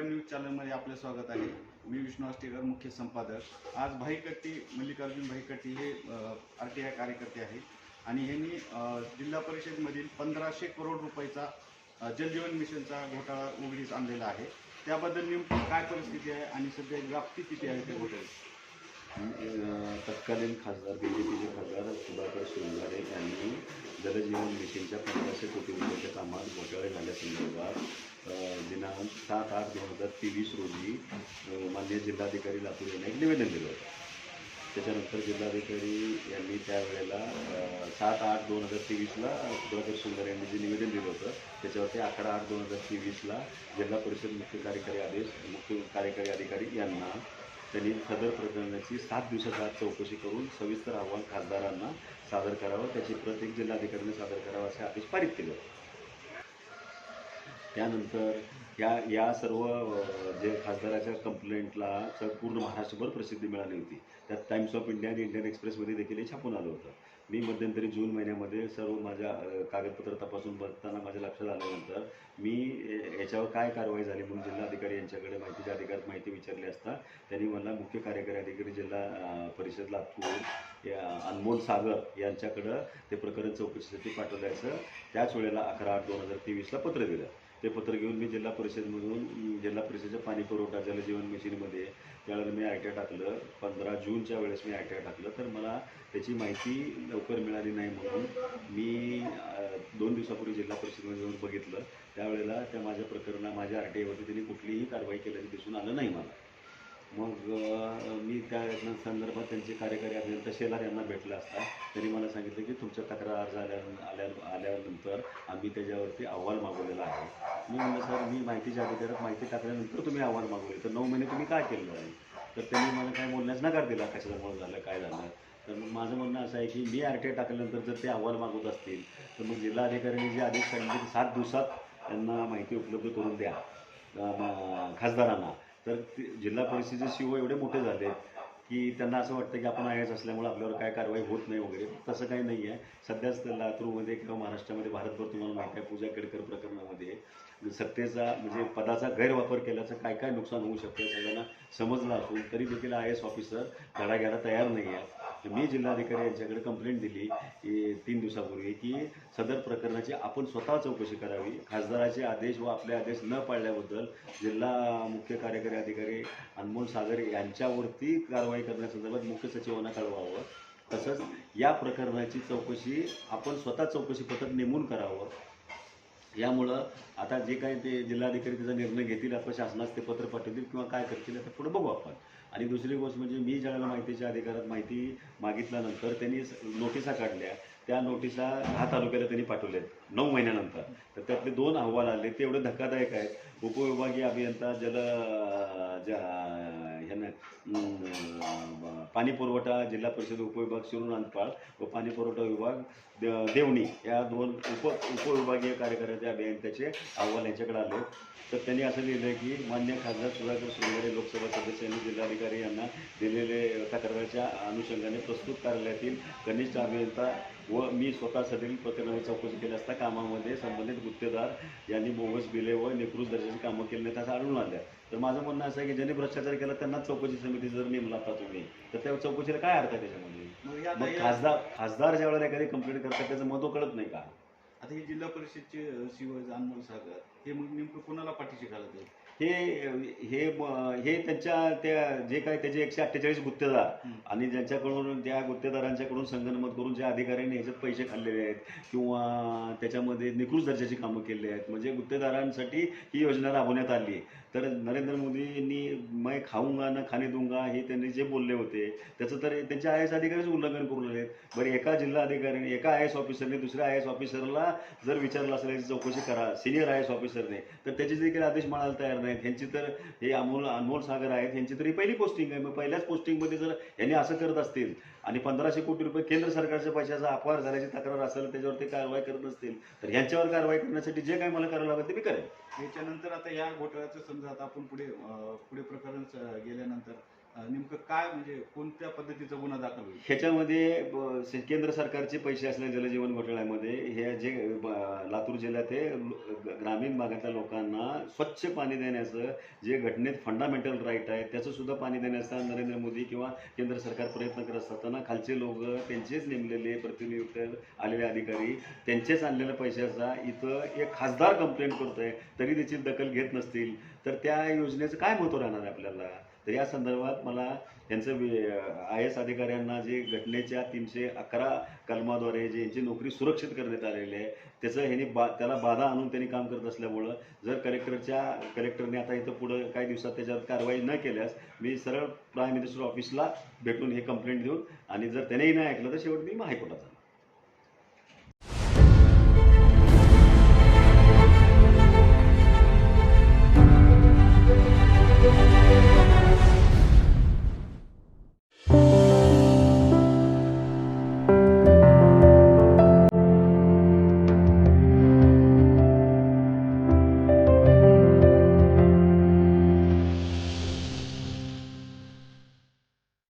आपले स्वागत आहे. मी विष्णू आष्टेकर मुख्य संपादक. आज भाईकट्टी मल्लिकार्जुन भाईकट्टी हे आर टी आय कार्यकर्ते आहेत. आणि ह्यांनी जिल्हा परिषदमधील पंधराशे करोड रुपयाचा जलजीवन मिशनचा घोटाळा उघडीस आणलेला आहे. त्याबद्दल नेमकी काय परिस्थिती आहे आणि सध्या व्याप्ती किती आहे त्या घोटाळ्याची तत्कालीन खासदार बी जे पीचे खासदार सुधाकर शृंगारे यांनी जलजीवन मिशनच्या पंधराशे कोटी रुपयाच्या कामात घोटाळे झाल्यासंदर्भात दिनांक सात आठ दोन हजार तेवीस रोजी मान्य जिल्हाधिकारी लातूर यांना एक निवेदन दिलं होतं त्याच्यानंतर जिल्हाधिकारी यांनी त्यावेळेला सात आठ दोन हजार तेवीसला सुधाकर सुंदर यांनी जे निवेदन दिलं होतं त्याच्यावरती अकरा आठ दोन हजार तेवीसला जिल्हा परिषद मुख्य कार्यकारी आदेश मुख्य कार्यकारी अधिकारी यांना त्यांनी सदर प्रकरणाची सात दिवसाच्या आत चौकशी करून सविस्तर अहवाल खासदारांना सादर करावं त्याची प्रत एक जिल्हाधिकाऱ्यांनी सादर करावा असे आदेश पारित केले होते. त्यानंतर या या सर्व जे खासदाराच्या कंप्लेंटला च पूर्ण महाराष्ट्रभर प्रसिद्धी मिळाली होती. त्यात टाइम्स ऑफ इंडिया आणि इंडियन एक्सप्रेसमध्ये देखील हे छापून आलं होतं. मी मध्यंतरी जून महिन्यामध्ये सर्व माझ्या कागदपत्र तपासून बघताना माझ्या लक्षात आल्यानंतर मी याच्यावर काय कारवाई झाली म्हणून जिल्हाधिकारी यांच्याकडे माहितीच्या अधिकारात माहिती विचारली असता त्यांनी मला मुख्य कार्यकारी अधिकारी जिल्हा परिषद लातूर या अनमोल सागर यांच्याकडं ते प्रकरण चौकशीसाठी पाठवल्याचं त्याच वेळेला अकरा आठ दोन हजार तेवीसला पत्र दिलं. ते पत्र घेऊन मी जिल्हा परिषदमधून जिल्हा परिषदेच्या पाणी पुरवठा जलजीवन मिशनमध्ये. त्यावेळेला मी आय टी आय टाकलं. पंधरा जूनच्या वेळेस मी आय टी आय टाकलं. तर मला त्याची माहिती लवकर मिळाली नाही म्हणून मी दोन दिवसापूर्वी जिल्हा परिषदमध्ये जाऊन बघितलं. त्यावेळेला त्या माझ्या प्रकरणा माझ्या आर टी आयवरती त्यांनी कुठलीही कारवाई केल्याचं दिसून आलं नाही मला. मग मी त्या संदर्भात त्यांचे कार्यकारी अभियंता शेलार यांना भेटला असता. त्यांनी मला सांगितलं की तुमच्या तक्रार अर्ज आल्या आल्या आल्यानंतर आम्ही त्याच्यावरती अहवाल मागवलेला आहे. मी म्हणलं सर मी माहितीच्या अधिकारात माहिती टाकल्यानंतर तुम्ही अहवाल मागवले. तर नऊ महिने तुम्ही काय केलं आहे तर त्यांनी मला काय बोलण्यास नकार दिला कशामुळे झालं काय झालं? तर मग माझं म्हणणं असं आहे की मी आर टी आय टाकल्यानंतर जर ते अहवाल मागवत असतील तर मग जिल्हा अधिकाऱ्यांनी जे आदेश काढले सात दिवसात त्यांना माहिती उपलब्ध करून द्या. खासदारांना. तर ते जिल्हा परिषदेचे शिव एवढे मोठे झाले की त्यांना असं वाटतं की आपण आयच असल्यामुळे आपल्यावर काय कारवाई होत नाही वगैरे. तसं काही नाही आहे. सध्याच तर लातूरमध्ये किंवा महाराष्ट्रामध्ये भारतभर तुम्हाला माहिती आहे पूजा केडकर प्रकरणामध्ये सत्तेचा म्हणजे पदाचा गैरवापर केल्याचं काय काय नुकसान होऊ शकतं सगळ्यांना समजलं असून तरी देखील आय एस ऑफिसर धडा घ्यायला तयार नाही आहे. तर मी जिल्हाधिकारी यांच्याकडे कंप्लेंट दिली की तीन दिवसापूर्वी की सदर प्रकरणाची आपण स्वतः चौकशी करावी. खासदाराचे आदेश व आपले आदेश न पाळल्याबद्दल जिल्हा मुख्य कार्यकारी अधिकारी अनमोल सागर यांच्यावरती कारवाई करण्यासंदर्भात मुख्य सचिवांना कळवावं. तसंच या प्रकरणाची चौकशी आपण स्वतः चौकशी पथक नेमून करावं. यामुळं आता जे काही ते जिल्हाधिकारी त्याचा निर्णय घेतील अथवा शासनास ते पत्र पाठवतील किंवा काय करतील आता पुढे बघू आपण. आणि दुसरी गोष्ट म्हणजे मी ज्यावेळेला माहितीच्या अधिकारात माहिती मागितल्यानंतर त्यांनी नोटिसा काढल्या. त्या नोटिसा दहा तालुक्याला त्यांनी पाठवल्यात नऊ महिन्यानंतर. तर त्यातले दोन अहवाल आले ते एवढे धक्कादायक आहेत. उपविभागीय अभियंता जल ज्या ह्यानं पाणी पुरवठा जिल्हा परिषद उपविभाग शिरून अंतपाळ व पाणी पुरवठा विभाग दे- देवणी या दोन उप उपविभागीय कार्यकाऱ्याचे अभियंत्याचे अहवाल यांच्याकडे आले तर त्यांनी असं लिहिलं आहे की मान्य खासदार सुधाकर सुंदरे लोकसभा सदस्यांनी जिल्हाधिकारी यांना दिलेले तक्राराच्या अनुषंगाने प्रस्तुत कार्यालयातील कनिष्ठ अभियंता व मी स्वतः सदरील प्रकरणाची चौकशी केली असता कामामध्ये संबंधित गुत्तेदार यांनी बोगस बिले व निकृष्ट दर्जाची कामं केली असं आढळून आलं तर माझं म्हणणं असं आहे की ज्यांनी भ्रष्टाचार केला त्यांनाच चौकशी समिती जर नेमला आता तुम्ही तर त्या चौकशीला काय अर्थ आहे त्याच्यामध्ये? मग खासदार खासदार ज्या वेळेला एखादी कंप्लेंट करतात त्याचं महत्त्व कळत नाही का? आता हे जिल्हा परिषदचे अ, शिव अनमोल सागर हे मग नेमकं कोणाला पाठीशी घालत आहेत? हे हे हे त्यांच्या त्या जे काय त्याचे एकशे अठ्ठेचाळीस गुत्तेदार. आणि ज्यांच्याकडून त्या गुत्तेदारांच्याकडून संगनमत करून ज्या अधिकाऱ्यांनी ह्याच्यात पैसे खाल्लेले आहेत किंवा त्याच्यामध्ये निकृष्ट दर्जाची कामं केली आहेत. म्हणजे गुत्तेदारांसाठी ही योजना राबवण्यात आली तर नरेंद्र मोदींनी मैं खाऊंगा ना खाणे दूंगा हे त्यांनी जे बोलले होते त्याचं तर त्यांचे आय एस अधिकारीच उल्लंघन करून आहेत बरं एका जिल्हा अधिकाऱ्याने एका आय एस ऑफिसरने दुसऱ्या आय एस ऑफिसरला जर विचारलं असेल याची चौकशी करा सिनियर आय एस ऑफिसरने तर त्याचे देखील आदेश मानायला तयार आहेत. ह्यांची तर हे अमोल अनमोल सागर आहेत. ह्यांची ही पहिली पोस्टिंग आहे. मग पहिल्याच पोस्टिंगमध्ये जर यांनी असं करत असतील आणि पंधराशे कोटी रुपये केंद्र सरकारच्या पैशाचा अपहार झाल्याची तक्रार असेल त्याच्यावरती कारवाई करत नसतील तर ह्यांच्यावर कारवाई करण्यासाठी जे काय मला करावं लागेल ते मी करेन. याच्यानंतर आता या घोटाळ्याचं समजा आता आपण पुढे पुढे प्रकरण गेल्यानंतर नेमकं काय म्हणजे कोणत्या पद्धतीचा गुन्हा दाखल होईल? ह्याच्यामध्ये ब- केंद्र सरकारचे पैसे असलेल्या जलजीवन घोटाळ्यामध्ये हे जे ब- लातूर जिल्ह्यात हे लो- ग- ग्रामीण भागातल्या लोकांना स्वच्छ पाणी देण्याचं जे घटनेत फंडामेंटल राईट आहे त्याचं सुद्धा पाणी देण्याचा नरेंद्र मोदी किंवा केंद्र सरकार प्रयत्न करत असताना खालचे लोक त्यांचेच नेमलेले प्रतिनियुक्त आलेले अधिकारी त्यांचेच आणलेल्या पैशाचा इथं एक खासदार कंप्लेंट करतोय तरी त्याची दखल घेत नसतील. तर त्या योजनेचं काय महत्त्व राहणार आहे आपल्याला? तर या संदर्भात मला त्यांचं आय एस अधिकाऱ्यांना जे घटनेच्या तीनशे अकरा कलमाद्वारे जे यांची नोकरी सुरक्षित करण्यात आलेली आहे त्याचं ह्यांनी बा त्याला बाधा आणून त्यांनी काम करत असल्यामुळं जर कलेक्टरच्या कलेक्टरने आता इथं पुढं काही दिवसात त्याच्यावर कारवाई न केल्यास मी सरळ प्राईम मिनिस्टर ऑफिसला भेटून हे कंप्लेंट देऊन आणि जर त्यानेही नाही ऐकलं तर शेवटी मी हायकोर्टात जाणार.